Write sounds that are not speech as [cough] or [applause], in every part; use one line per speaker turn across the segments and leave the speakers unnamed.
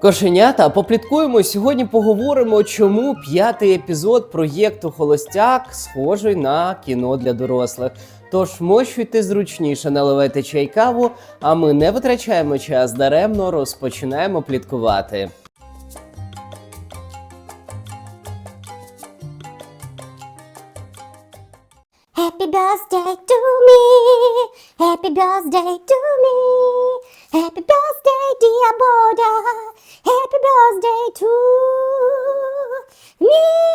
Кошенята, попліткуємо. Сьогодні поговоримо, чому п'ятий епізод проєкту Холостяк схожий на кіно для дорослих. Тож мощуйте зручніше, наливайте чай каву, а ми не витрачаємо час даремно, розпочинаємо пліткувати.
Happy birthday to me. Happy birthday to me. Happy birthday, dear Boda. Happy birthday to me.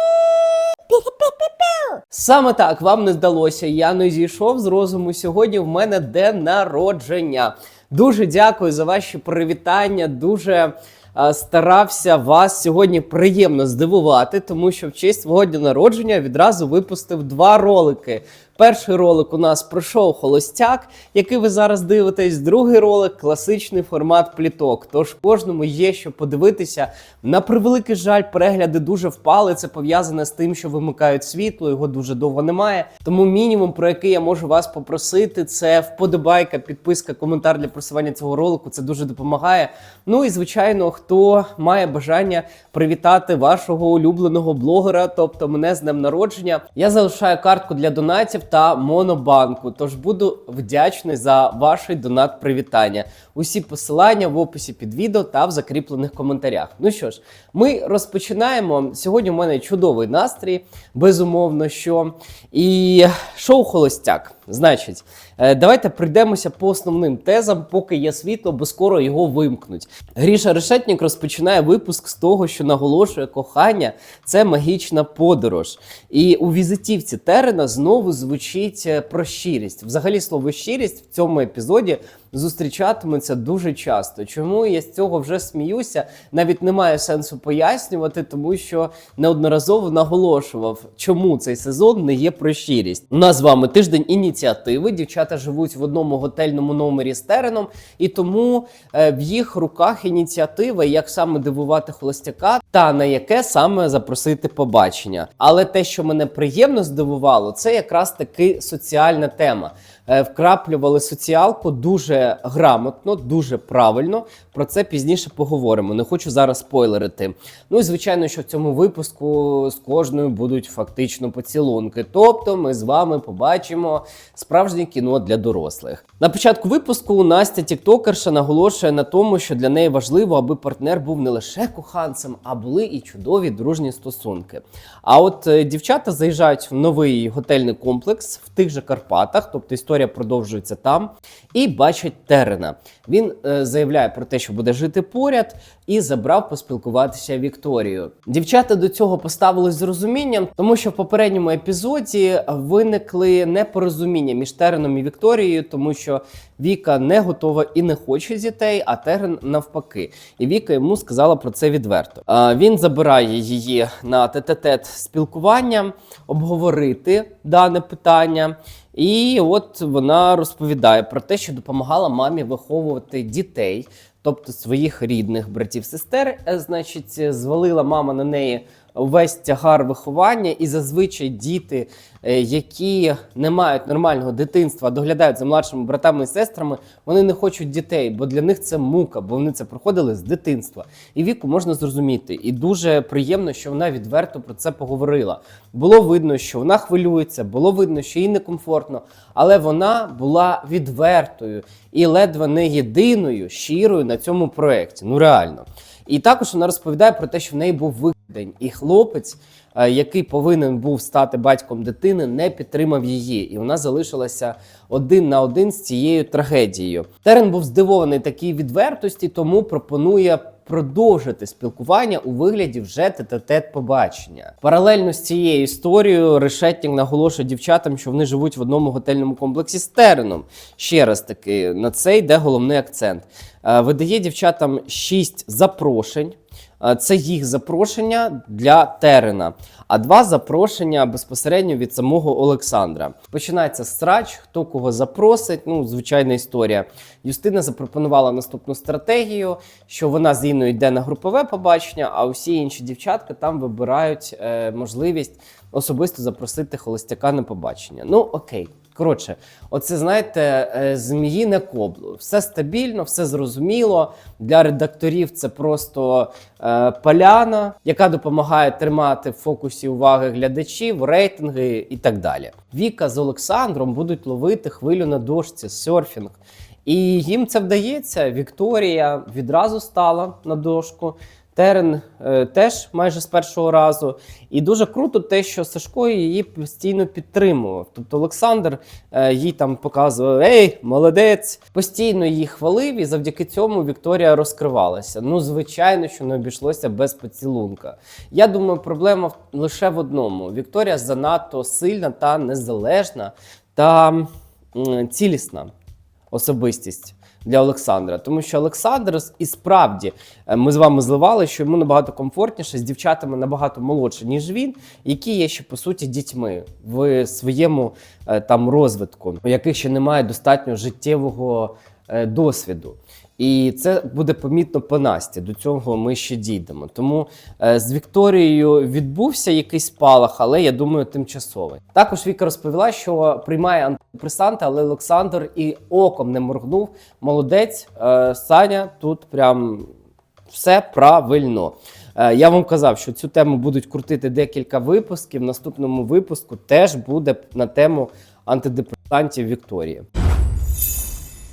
Саме так вам не здалося. Я не зійшов з розуму. Сьогодні в мене день народження. Дуже дякую за ваші привітання. Дуже е, старався вас сьогодні приємно здивувати, тому що в честь свого дня народження відразу випустив два ролики. Перший ролик у нас пройшов холостяк, який ви зараз дивитесь. Другий ролик класичний формат пліток. Тож кожному є що подивитися. На превеликий жаль, перегляди дуже впали. Це пов'язане з тим, що вимикають світло, його дуже довго немає. Тому мінімум, про який я можу вас попросити, це вподобайка, підписка, коментар для просування цього ролику. Це дуже допомагає. Ну і звичайно, хто має бажання привітати вашого улюбленого блогера, тобто мене з днем народження. Я залишаю картку для донатів та монобанку. Тож буду вдячний за ваш донат привітання. Усі посилання в описі під відео та в закріплених коментарях. Ну що ж, ми розпочинаємо. Сьогодні у мене чудовий настрій, безумовно, що і шоу Холостяк. Значить, е, давайте прийдемося по основним тезам, поки є світло, бо скоро його вимкнуть. Гріша Решетнік розпочинає випуск з того, що наголошує кохання це магічна подорож. І у візитівці Терена знову звучить е, про щирість. Взагалі, слово щирість в цьому епізоді зустрічатиметься дуже часто. Чому я з цього вже сміюся? Навіть немає сенсу пояснювати, тому що неодноразово наголошував, чому цей сезон не є про щирість. У нас з вами тиждень ініціативи. Дівчата живуть в одному готельному номері з Тереном, і тому е, в їх руках ініціатива, як саме дивувати холостяка, та на яке саме запросити побачення. Але те, що мене приємно здивувало, це якраз таки соціальна тема. Е, Вкраплювали соціалку дуже грамотно, дуже правильно. Про це пізніше поговоримо. Не хочу зараз спойлерити. Ну і звичайно, що в цьому випуску з кожною будуть фактично поцілунки. Тобто, ми з вами побачимо справжнє кіно для дорослих. На початку випуску Настя Тіктокерша наголошує на тому, що для неї важливо, аби партнер був не лише коханцем, а були і чудові дружні стосунки. А от е, дівчата заїжджають в новий готельний комплекс в тих же Карпатах, тобто історія продовжується там, і бачать Терена. Він е, заявляє про те, що буде жити поряд, і забрав поспілкуватися Вікторію. Дівчата до цього поставились з розумінням, тому що в попередньому епізоді виникли непорозуміння між Тереном і Вікторією, тому що Віка не готова і не хоче дітей, а Терен навпаки. І Віка йому сказала про це відверто. А, він забирає її на тет-тет спілкування, обговорити дане питання. І от вона розповідає про те, що допомагала мамі виховувати дітей, тобто своїх рідних братів-сестер. Е, Значить, звалила мама на неї весь тягар виховання, і зазвичай діти, е, які не мають нормального дитинства, доглядають за младшими братами і сестрами, вони не хочуть дітей, бо для них це мука, бо вони це проходили з дитинства. І віку можна зрозуміти. І дуже приємно, що вона відверто про це поговорила. Було видно, що вона хвилюється, було видно, що їй некомфортно, але вона була відвертою і ледве не єдиною щирою на цьому проєкті. Ну реально. І також вона розповідає про те, що в неї був викидень, і хлопець, який повинен був стати батьком дитини, не підтримав її, і вона залишилася один на один з цією трагедією. Терен був здивований такій відвертості, тому пропонує. Продовжити спілкування у вигляді вже тет-а-тет побачення. Паралельно з цією історією Решетнік наголошує дівчатам, що вони живуть в одному готельному комплексі з Тереном. Ще раз таки на це йде головний акцент. Е, Видає дівчатам шість запрошень. Е, Це їх запрошення для Терена, а два запрошення безпосередньо від самого Олександра. Починається страч, хто кого запросить. Ну, звичайна історія. Юстина запропонувала наступну стратегію, що вона з Інною йде на групове побачення, а усі інші дівчатка там вибирають е, можливість особисто запросити холостяка на побачення. Ну окей. Коротше, оце знаєте, е, зміїне кобло. Все стабільно, все зрозуміло. Для редакторів це просто е, поляна, яка допомагає тримати в фокусі уваги глядачів, рейтинги і так далі. Віка з Олександром будуть ловити хвилю на дошці, серфінг. І їм це вдається. Вікторія відразу стала на дошку. Терен е, теж майже з першого разу. І дуже круто те, що Сашко її постійно підтримував. Тобто Олександр е, їй там показував: Ей, молодець! Постійно її хвалив, і завдяки цьому Вікторія розкривалася. Ну, звичайно, що не обійшлося без поцілунка. Я думаю, проблема лише в одному: Вікторія занадто сильна та незалежна та м, цілісна особистість для Олександра. Тому що Олександр і справді е, ми з вами зливали, що йому набагато комфортніше з дівчатами набагато молодше, ніж він, які є ще по суті дітьми в своєму е, там розвитку, у яких ще немає достатньо життєвого е, досвіду. І це буде помітно по Насті. До цього ми ще дійдемо. Тому е, з Вікторією відбувся якийсь спалах, але я думаю, тимчасовий. Також Віка розповіла, що приймає антидепресанти, але Олександр і оком не моргнув. Молодець, е, Саня тут прям все правильно. Е, Я вам казав, що цю тему будуть крутити декілька випусків. В наступному випуску теж буде на тему антидепресантів Вікторії.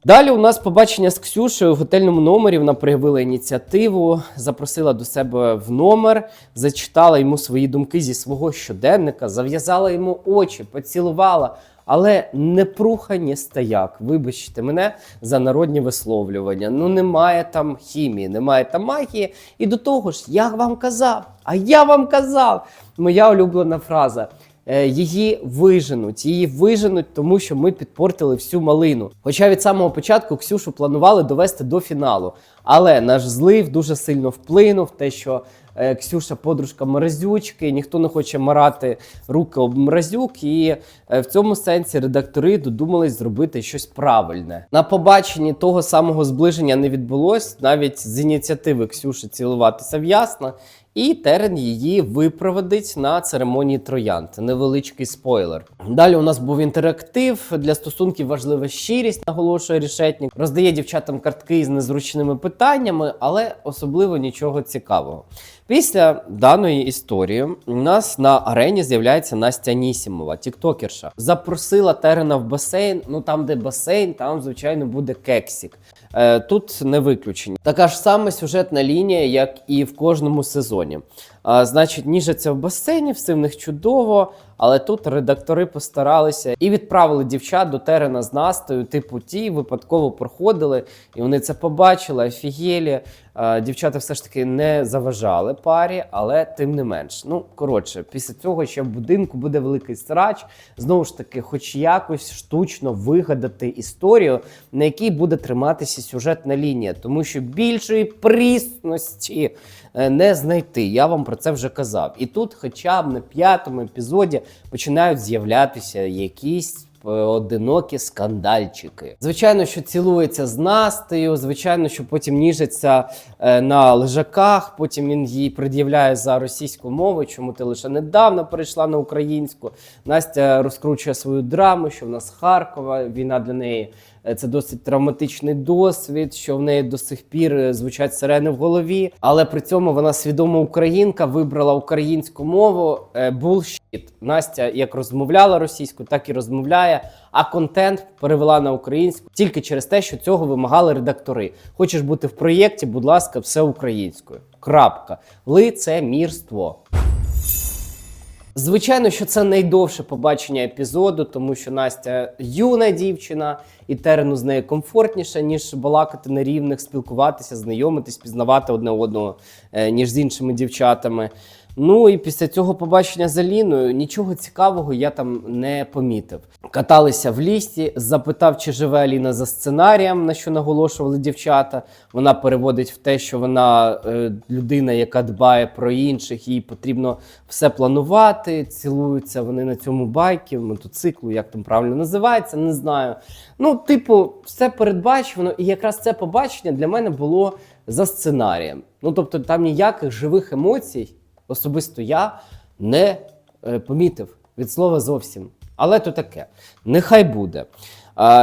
Далі у нас побачення з Ксюшею в готельному номері. Вона проявила ініціативу, запросила до себе в номер, зачитала йому свої думки зі свого щоденника, зав'язала йому очі, поцілувала. Але не пруха, стояк. Вибачте мене за народні висловлювання. Ну немає там хімії, немає там магії. І до того ж, я вам казав, а я вам казав. Моя улюблена фраза. Е, Її виженуть, її виженуть, тому що ми підпортили всю малину. Хоча від самого початку Ксюшу планували довести до фіналу. Але наш злив дуже сильно вплинув, те, що е, Ксюша подружка мразючки, ніхто не хоче марати руки об мразюк, і е, в цьому сенсі редактори додумались зробити щось правильне. На побаченні того самого зближення не відбулось, навіть з ініціативи Ксюші цілуватися в ясно. І Терен її випроводить на церемонії троянд. Невеличкий спойлер. Далі у нас був інтерактив. Для стосунків важлива щирість, наголошує рішетник. Роздає дівчатам картки з незручними питаннями, але особливо нічого цікавого. Після даної історії у нас на арені з'являється Настя Нісімова, тіктокерша. Запросила Терена в басейн. Ну там, де басейн, там звичайно буде кексік. Е, тут не виключення. Така ж сама сюжетна лінія, як і в кожному сезоні. Значить, ніжаться в басейні, все в них чудово, але тут редактори постаралися і відправили дівчат до терена з Настою. Типу, ті випадково проходили, і вони це побачили, офігелі. Дівчата все ж таки не заважали парі, але тим не менш. Ну, коротше, після цього ще в будинку буде великий срач. Знову ж таки, хоч якось штучно вигадати історію, на якій буде триматися сюжетна лінія, тому що більшої прісності е, не знайти. Я вам про це вже казав. І тут, хоча б на п'ятому епізоді, починають з'являтися якісь. е, Одинокі скандальчики. Звичайно, що цілується з Настею, звичайно, що потім ніжиться е, на лежаках, потім він їй пред'являє за російську мову, чому ти лише недавно перейшла на українську. Настя розкручує свою драму, що в нас Харкова, війна для неї це досить травматичний досвід, що в неї до сих пір е, звучать сирени в голові. Але при цьому вона свідома українка, вибрала українську мову. Булшіт. Настя як розмовляла російською, так і розмовляє. А контент перевела на українську тільки через те, що цього вимагали редактори. Хочеш бути в проєкті, будь ласка, все українською. Крапка. Лицемірство. Звичайно, що це найдовше побачення епізоду, тому що Настя юна дівчина, і Терену з нею комфортніше, ніж балакати на рівних, спілкуватися, знайомитись, пізнавати одне одного, е, ніж з іншими дівчатами. Ну і після цього побачення з Аліною нічого цікавого я там не помітив. Каталися в лісі, запитав, чи живе Аліна за сценарієм, на що наголошували дівчата. Вона переводить в те, що вона е, людина, яка дбає про інших, їй потрібно все планувати. Цілуються вони на цьому байкі, мотоциклу, як там правильно називається, не знаю. Ну, типу, все передбачено, і якраз це побачення для мене було за сценарієм. Ну тобто, там ніяких живих емоцій особисто я не е, помітив від слова зовсім. Але то таке, нехай буде.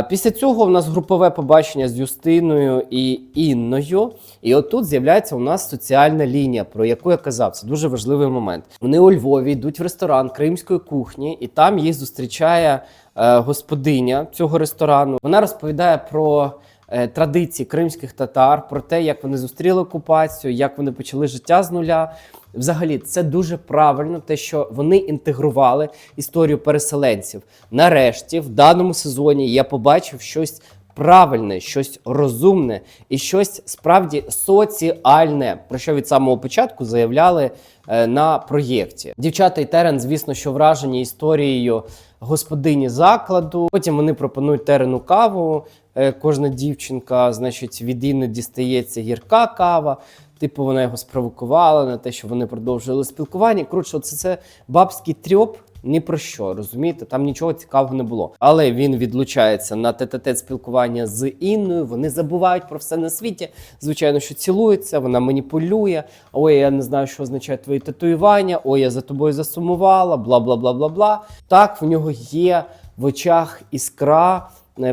Після цього в нас групове побачення з Юстиною і Інною. І отут з'являється у нас соціальна лінія, про яку я казав. Це дуже важливий момент. Вони у Львові йдуть в ресторан кримської кухні, і там їх зустрічає е, господиня цього ресторану. Вона розповідає про е, традиції кримських татар, про те, як вони зустріли окупацію, як вони почали життя з нуля. Взагалі, це дуже правильно, те, що вони інтегрували історію переселенців. Нарешті, в даному сезоні, я побачив щось правильне, щось розумне і щось справді соціальне, про що від самого початку заявляли е, на проєкті. Дівчата і Терен, звісно, що вражені історією господині закладу. Потім вони пропонують Терену каву. Е, Кожна дівчинка, значить, від Інни дістається гірка кава. Типу, вона його спровокувала на те, що вони продовжували спілкування. Коротше, це, це бабський трьоп. Ні про що, розумієте, там нічого цікавого не було. Але він відлучається на тет-а-тет спілкування з Інною. Вони забувають про все на світі. Звичайно, що цілуються, вона маніпулює. Ой, я не знаю, що означає твої татуювання. Ой, я за тобою засумувала, бла бла бла бла бла. Так, в нього є в очах іскра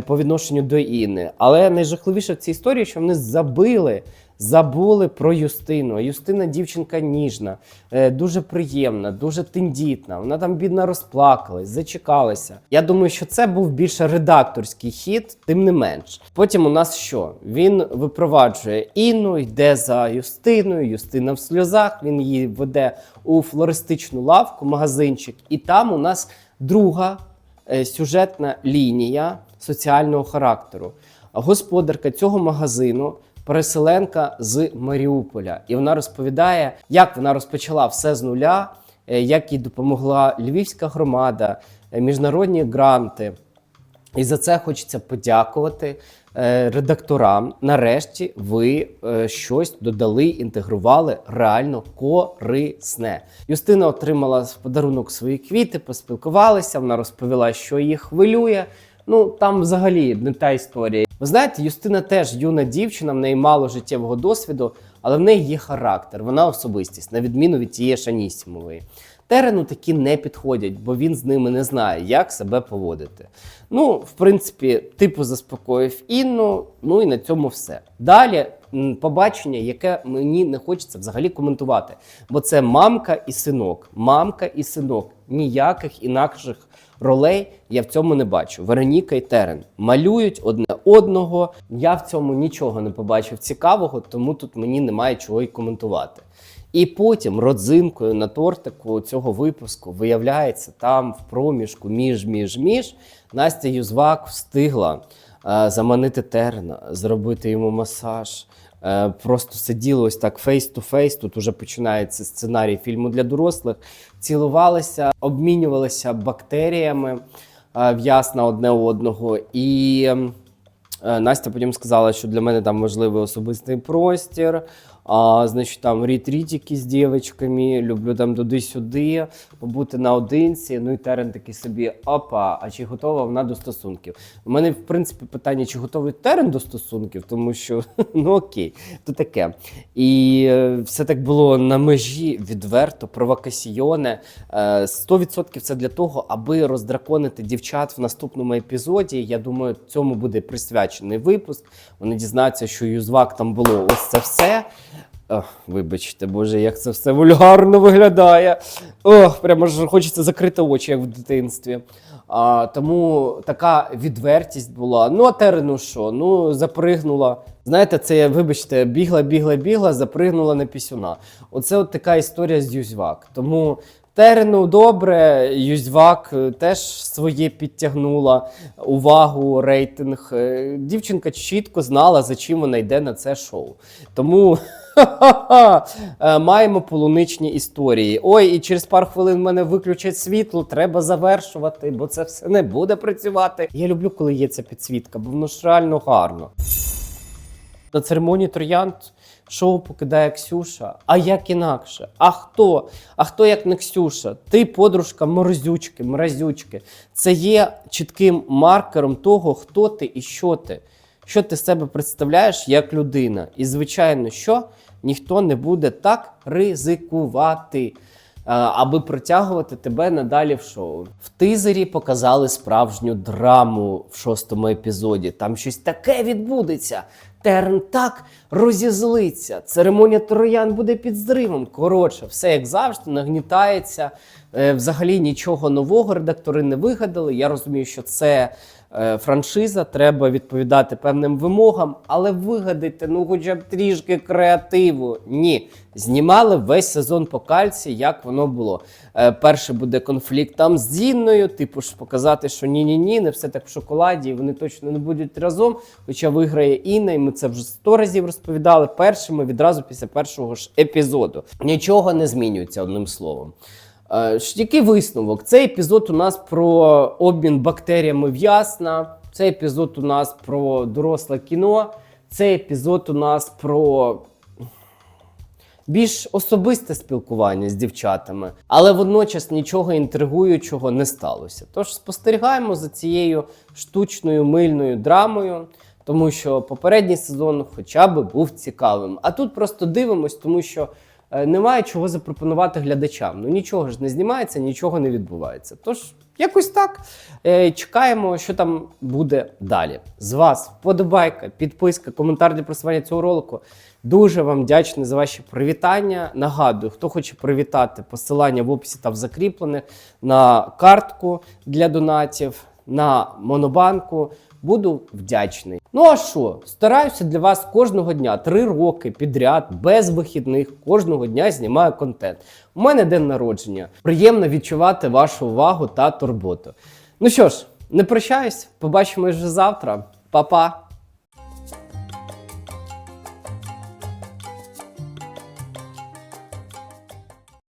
по відношенню до Інни. Але найжахливіше в цій історії, що вони забили. Забули про Юстину. Юстина дівчинка ніжна, е, дуже приємна, дуже тендітна. Вона там бідна розплакалась, зачекалася. Я думаю, що це був більше редакторський хід, тим не менш. Потім у нас що? Він випроваджує Інну, йде за Юстиною. Юстина в сльозах. Він її веде у флористичну лавку, магазинчик, і там у нас друга е, сюжетна лінія соціального характеру. Господарка цього магазину переселенка з Маріуполя, і вона розповідає, як вона розпочала все з нуля, е, як їй допомогла львівська громада, е, міжнародні гранти. І за це хочеться подякувати е, редакторам. Нарешті ви щось додали, інтегрували реально корисне. Юстина отримала в подарунок свої квіти, поспілкувалися. Вона розповіла, що її хвилює. Ну там взагалі не та історія. Ви знаєте, Юстина теж юна дівчина, в неї мало життєвого досвіду, але в неї є характер, вона особистість, на відміну від тієї Шанісімової. Терену такі не підходять, бо він з ними не знає, як себе поводити. Ну, в принципі, типу заспокоїв Інну, ну і на цьому все. Далі побачення, яке мені не хочеться взагалі коментувати. Бо це мамка і синок. Мамка і синок. Ніяких інакших ролей я в цьому не бачу. Вероніка і Терен малюють одне одного. Я в цьому нічого не побачив цікавого, тому тут мені немає чого й коментувати. І потім родзинкою на тортику цього випуску виявляється, там в проміжку між між між Настя Юзвак встигла е, заманити Терена, зробити йому масаж. Е, просто сиділи ось так фейс-ту-фейс. Тут уже починається сценарій фільму для дорослих. Цілувалися, обмінювалися бактеріями е, в'ясна одне одного. І ем, Е, Настя потім сказала, що для мене там важливий особистий простір. А, значить, там ретрітики з дівчатками, люблю там туди-сюди, побути наодинці. Ну і Терен такий собі, опа, а чи готова вона до стосунків? У мене, в принципі, питання, чи готовий Терен до стосунків, тому що [laughs] ну окей, то таке. І е, все так було на межі відверто, провокасійоне. Е, 100% це для того, аби роздраконити дівчат в наступному епізоді. Я думаю, цьому буде присвячений випуск. Вони дізнаються, що юзвак там було ось це все. Ох, вибачте, боже, як це все вульгарно виглядає. Ох, прямо ж хочеться закрити очі, як в дитинстві. А, тому така відвертість була. Ну, а Терену що? Ну, запригнула. Знаєте, це я, вибачте, бігла, бігла, бігла, запригнула на пісюна. Оце от така історія з Юзьвак. Тому Терену добре, Юзьвак е, теж своє підтягнула увагу, рейтинг. Е, Дівчинка чітко знала, за чим вона йде на це шоу. Тому [laughs] е, маємо полуничні історії. Ой, і через пару хвилин мене виключать світло, треба завершувати, бо це все не буде працювати. Я люблю, коли є ця підсвітка, бо воно ж реально гарно. На церемонії троянд шоу покидає Ксюша. А як інакше? А хто? А хто як не Ксюша? Ти подружка морозючки, мразючки. Це є чітким маркером того, хто ти і що ти. Що ти себе представляєш як людина. І, звичайно, що ніхто не буде так ризикувати. аби протягувати тебе надалі в шоу. В тизері показали справжню драму в шостому епізоді. Там щось таке відбудеться. Терн так розізлиться. Церемонія троян буде під зривом. Коротше, все як завжди, нагнітається. Е, Взагалі нічого нового редактори не вигадали. Я розумію, що це франшиза, треба відповідати певним вимогам, але вигадайте, ну хоча б трішки креативу. Ні. Знімали весь сезон по кальці, як воно було. Е, перший буде конфлікт там з Зінною, типу ж показати, що ні-ні ні, не все так в шоколаді, вони точно не будуть разом. Хоча виграє Інна, і ми це вже сто разів розповідали першими відразу після першого ж епізоду. Нічого не змінюється одним словом. Е, Який висновок? Цей епізод у нас про обмін бактеріями в Ясна. Цей епізод у нас про доросле кіно. Цей епізод у нас про більш особисте спілкування з дівчатами, але водночас нічого інтригуючого не сталося. Тож спостерігаємо за цією штучною мильною драмою, тому що попередній сезон хоча б був цікавим. А тут просто дивимось, тому що немає чого запропонувати глядачам. Ну нічого ж не знімається, нічого не відбувається. Тож. Якось так Е, чекаємо, що там буде далі. З вас вподобайка, підписка, коментар для просування цього ролику. Дуже вам вдячний за ваші привітання. Нагадую, хто хоче привітати посилання в описі та в закріплених на картку для донатів, на монобанку. Буду вдячний. Ну а що? Стараюся для вас кожного дня, три роки підряд, без вихідних, кожного дня знімаю контент. У мене день народження. Приємно відчувати вашу увагу та турботу. Ну що ж, не прощаюсь, побачимось вже завтра. Па-па!